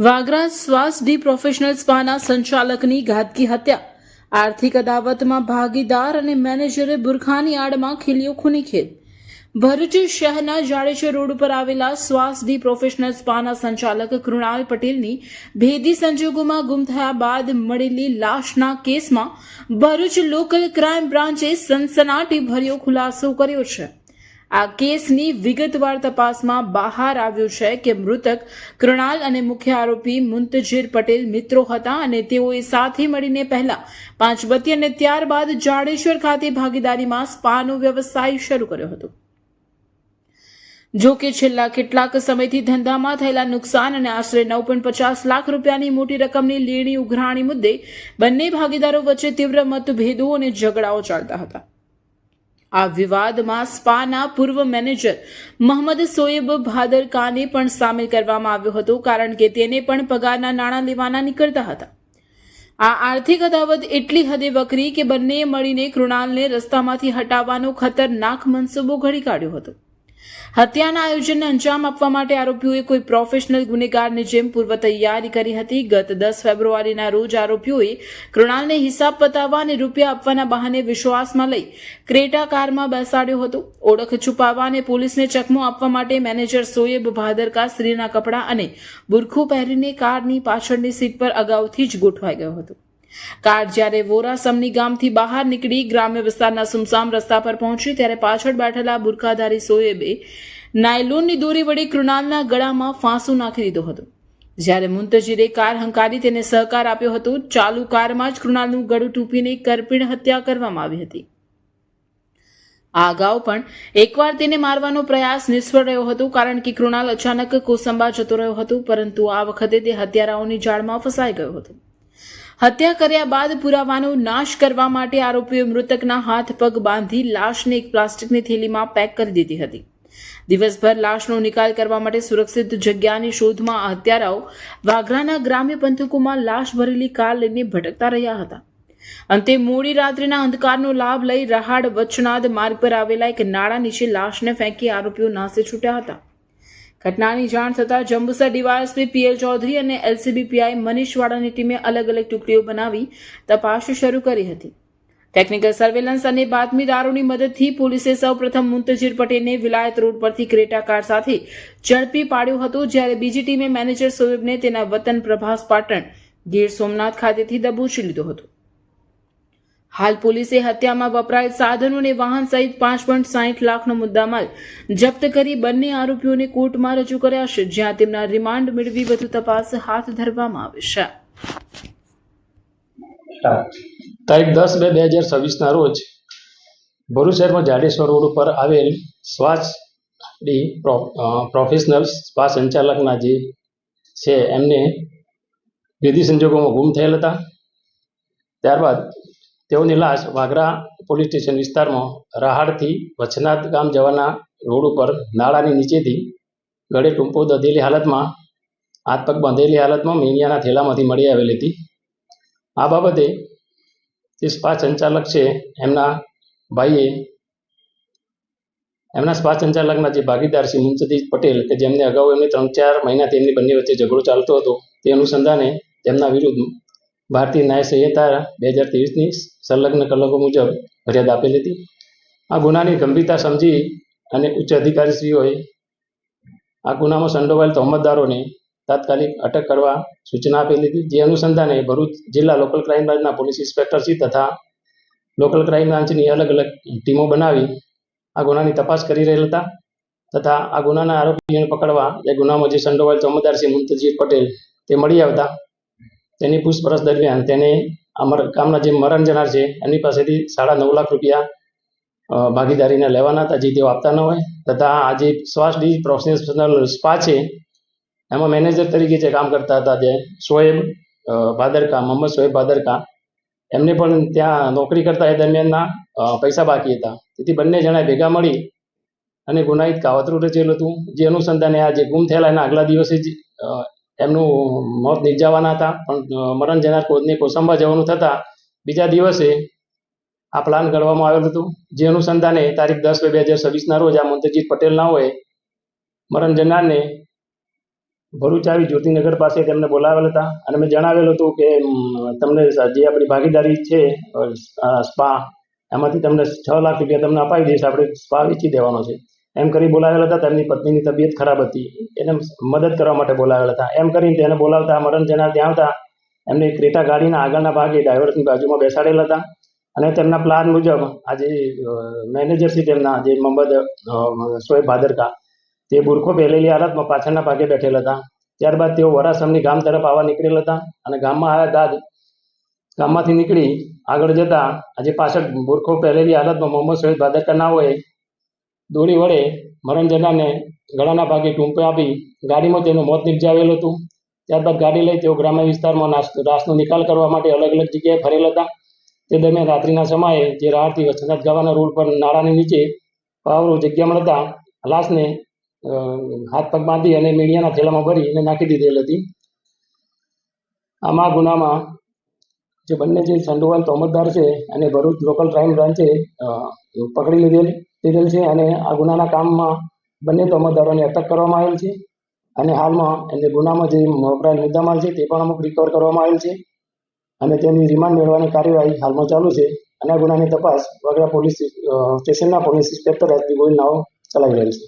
વાગરા શ્વાસ D professional સ્પાના સંચાલકની ઘાતકી હત્યા. આર્થિક અદાવતમાં ભાગીદાર અને મેનેજરે બુરખાની આડમાં ખીલ્યો ખૂની ખેદ. ભરૂચ શહેરના જાડેશ્વર રોડ પર આવેલા શ્વાસ ડી પ્રોફેશનલ સ્પાના સંચાલક કૃણાલ પટેલની ભેદી સંજોગોમાં ગુમ થયા બાદ મળેલી લાશના કેસમાં ભરૂચ લોકલ ક્રાઇમ બ્રાન્ચે સનસનાટી ભર્યો ખુલાસો કર્યો છે. આ કેસની વિગતવાર તપાસમાં બહાર આવ્યું છે કે મૃતક કૃણાલ અને મુખ્ય આરોપી મુંતજીર પટેલ મિત્રો હતા અને તેઓએ સાથે મળીને પહેલા પાંચબત્તી અને ત્યારબાદ જાડેશ્વર ખાતે ભાગીદારીમાં સ્પાનો વ્યવસાય શરૂ કર્યો હતો. જો કે છેલ્લા કેટલાક સમયથી ધંધામાં થયેલા નુકસાન અને આશરે નવ પોઈન્ટ પચાસ લાખ રૂપિયાની મોટી રકમની લેણી ઉઘરાણી મુદ્દે બંને ભાગીદારો વચ્ચે તીવ્ર મતભેદો અને ઝઘડાઓ ચાલતા હતા. આ વિવાદમાં સ્પાના પૂર્વ મેનેજર મોહમ્મદ સોએબ ભાદરકાને પણ સામેલ કરવામાં આવ્યો હતો, કારણ કે તેને પણ પગારના નાણાં લેવાના નીકળતા હતા. આ આર્થિક અદાવત એટલી હદે વકરી કે બંનેએ મળીને કૃણાલને રસ્તામાંથી હટાવવાનો ખતરનાક મનસૂબો ઘડી કાઢ્યો હતો. હત્યાના આયોજનને અંજામ આપવા માટે આરોપીઓએ કોઈ પ્રોફેશનલ ગુનેગારની જેમ પૂર્વ તૈયારી કરી હતી. ગત દસ ફેબ્રુઆરીના રોજ આરોપીઓએ કૃણાલને હિસાબ પતાવવા અને રૂપિયા આપવાના બહાને વિશ્વાસમાં લઈ ક્રેટા કારમાં બેસાડ્યો હતો. ઓળખ છુપાવવા અને પોલીસને ચકમો આપવા માટે મેનેજર સોએબ ભાદરકા સ્ત્રીના કપડાં અને બુરખું પહેરીને કારની પાછળની સીટ પર અગાઉથી જ ગોઠવાઈ ગયો હતો. કાર જ્યારે વોરાસમની ગામથી બહાર નીકળી ગ્રામ્ય વિસ્તારના સુમસામ રસ્તા પર પહોંચી ત્યારે પાછળ બેઠેલા બુરખાધારી સોએબે નાયલોનની દોરી વડે કૃણાલના ગળામાં ફાંસો નાખી દીધો હતો. જ્યારે મુંતજીરે કાર હંકારી તેને સહકાર આપ્યો હતો, ચાલુ કારમાં જ કૃણાલનું ગળું ટૂંપીને કરપીણ હત્યા કરવામાં આવી હતી. આ અગાઉ પણ એકવાર તેને મારવાનો પ્રયાસ નિષ્ફળ રહ્યો હતો, કારણ કે કૃણાલ અચાનક કોસંબા જતો રહ્યો હતો, પરંતુ આ વખતે તે હત્યારાઓની જાળમાં ફસાઈ ગયો હતો. હત્યા કર્યા બાદ પુરાવાનો નાશ કરવા માટે આરોપીએ મૃતકના હાથ, પગ બાંધી લાશને એક પ્લાસ્ટિકની થેલીમાં પેક કરી દીધી હતી. દિવસભર લાશનો નિકાલ કરવા માટે સુરક્ષિત જગ્યાની શોધમાં હત્યારાઓ વાઘરાના ગ્રામ્ય પંથકોમાં લાશ ભરેલી કાર લઈને ભટકતા રહ્યા હતા. અંતે મોડી રાત્રિના અંધકારનો લાભ લઈ રહાડ વચનાદ માર્ગ પર આવેલા એક નાળા નીચે લાશને ફેંકી આરોપીઓ નાસે છૂટ્યા હતા. ઘટનાની જાણ થતાં જંબુસર ડીવાયએસપી પીએલ ચૌધરી અને એલસીબી પીઆઈ મનીષ વાડાની ટીમે અલગ અલગ ટુકડીઓ બનાવી તપાસ શરૂ કરી હતી. ટેકનિકલ સર્વેલન્સ અને બાતમીદારોની મદદથી પોલીસે સૌપ્રથમ મુંતજીર પટેલને વિલાયત રોડ પરથી ક્રેટા કાર સાથે ઝડપી પાડ્યો હતો, જ્યારે બીજી ટીમે મેનેજર સોએબને તેના વતન પ્રભાસ પાટણ ગીર સોમનાથ ખાતેથી દબોચી લીધો હતો. હાલ પોલીસે હત્યામાં વપરાયેલ સાધનો અને વાહન સહિત પાંચ પોઈન્ટ સાહીઠ લાખનો મુદ્દામાલ જપ્ત કરી બંને આરોપીઓને કોર્ટમાં રજૂ કર્યા છે, જ્યાં તેમના રિમાન્ડ મેળવી વધુ તપાસ હાથ ધરવામાં આવે છે. તારીખ દસ બે બે હજાર છવ્વીસના રોજ ભરૂચ શહેરમાં જાડેશ્વર રોડ ઉપર આવેલ શ્વાસ પ્રોફેશનલ સ્પા સંચાલકના જે છે, એમને વિધિ સંજોગોમાં ગુમ થયેલ હતા. ત્યારબાદ તેઓની લાશ વાગરા પોલીસ સ્ટેશન વિસ્તારમાં રાહાડથી વચનાથ ગામ જવાના રોડ ઉપર નાળાની નીચેથી ગળે ટૂંપો દધેલી હાલતમાં, હાથ પગ બાંધેલી હાલતમાં મેનિયાના થેલામાંથી મળી આવેલી હતી. આ બાબતે જે સ્પા સંચાલક છે, એમના ભાઈએ, એમના સ્પા સંચાલકના જે ભાગીદાર છે મુનસદી પટેલ કે જેમને અગાઉ એમને ત્રણ ચાર મહિના તેમની બંને વચ્ચે ઝઘડો ચાલતો હતો, તે અનુસંધાને તેમના વિરુદ્ધ ભારતીય ન્યાય સંહિતા બે હજાર ત્રેવીસની સંલગ્ન કલમો મુજબ ફરિયાદ આપેલી હતી. આ ગુનાની ગંભીરતા સમજી અને ઉચ્ચ અધિકારીશ્રીઓએ આ ગુનામાં સંડોવાયેલ તહોમતદારોને તાત્કાલિક અટક કરવા સૂચના આપેલી હતી. જે અનુસંધાને ભરૂચ જિલ્લા લોકલ ક્રાઇમ બ્રાન્ચના પોલીસ ઇન્સ્પેક્ટરશ્રી તથા લોકલ ક્રાઇમ બ્રાન્ચની અલગ અલગ ટીમો બનાવી આ ગુનાની તપાસ કરી રહેલ હતા તથા આ ગુનાના આરોપીઓને પકડવા એ ગુનામાં જે સંડોવાયેલ તહોમતદાર છે મુંતજીર પટેલ તે મળી આવતા તેની પૂછપરછ દરમિયાન તેને અમર ગામના જે મરણ જનાર છે એની પાસેથી સાડા નવ લાખ રૂપિયા ભાગીદારીને લેવાના હતા, જે તેઓ આપતા ન હોય. તથા આ જે શ્વાસ ડી પ્રોફેશનલ સ્પા છે, એમાં મેનેજર તરીકે જે કામ કરતા હતા જે શોએબ ભાદરકા, મોહમ્મદ શોએબ ભાદરકા, એમને પણ ત્યાં નોકરી કરતા એ દરમિયાનના પૈસા બાકી હતા. તેથી બંને જણા ભેગા મળી અને ગુનાહિત કાવતરું રચેલું હતું. જે અનુસંધાને આ જે ગુમ થયેલા એના આગલા દિવસે જ એમનું મોત નિપજાવવાના હતા. પણ મરણ જનાર કોદને કોસંબા જવાનું થતાં, બીજા દિવસે આ પ્લાન ઘડવામાં આવેલ હતું. જે અનુસંધાને તારીખ દસ બે બે હજાર છવ્વીસના રોજ આ મુંતજીત પટેલના હોય, મરણ જનારને ભરૂચ આવી જ્યોતિનગર પાસે તેમને બોલાવેલ હતા. અને મેં જણાવેલું હતું કે તમને જે આપણી ભાગીદારી છે સ્પા, એમાંથી તમને છ લાખ રૂપિયા તમને અપાવી દઈશ. આપણે સ્પા વેચી દેવાનો છે. એમ કરી બોલાવેલા હતા, તેમની પત્નીની તબિયત ખરાબ હતી. એને મદદ કરવા માટે બોલાવેલા હતા. એમ કરીને તેને બોલાવતા, મરણ જનાર ત્યાં હતા એમને ક્રેટા ગાડીના આગળના ભાગે ડ્રાઈવરની બાજુમાં બેસાડેલા હતા. અને તેમના પ્લાન મુજબ આજે મેનેજર છે તેમના જે મોહમ્મદ સોએબ ભાદરકા, તે બુરખો પહેરેલી હાલતમાં પાછળના ભાગે બેઠેલા હતા. ત્યારબાદ તેઓ વરાસમની ગામ તરફ આવવા નીકળેલા હતા અને ગામમાં આવ્યા બાદ ગામમાંથી નીકળી આગળ જતા આજે પાછળ બુરખો પહેરેલી હાલતમાં મોહમ્મદ શોએબ ભાદરકા ના હોય દોરી વડે મરણ જનારને ગળાના ભાગે ટૂંપે આપી ગાડીમાં તેનું મોત નિપજાવેલું હતું. ત્યારબાદ ગાડી લઈ તેઓ ગ્રામ્ય વિસ્તારમાં રાસનો નિકાલ કરવા માટે અલગ અલગ જગ્યાએ ફરેલ હતા. તે દરમિયાન રાત્રિના સમયે જે રાહથી વસંત ગાવાના રોડ પર નાળાની નીચે પાવરો જગ્યા મળતા લાશને હાથ પગ બાંધી અને મીડિયાના થેલામાં ભરી અને નાખી દીધેલ હતી. આમાં ગુનામાં જે બંને જે સંડોવાલ તોમતદાર છે અને ભરૂચ લોકલ ક્રાઇમ બ્રાન્ચે પકડી લીધેલ. લીધેલ છે અને આ ગુનાના કામમાં બંને તોમતદારોને અટક કરવામાં આવેલ છે અને હાલમાં એને ગુનામાં જે વપરાયેલ મુદ્દામાલ છે તે પણ અમુક રિકવર કરવામાં આવેલ છે અને તેની રિમાન્ડ મેળવવાની કાર્યવાહી હાલમાં ચાલુ છે અને આ ગુનાની તપાસ વગડા પોલીસ સ્ટેશનના police inspector S B Gohil નાઓ ચલાવી રહેલ છે.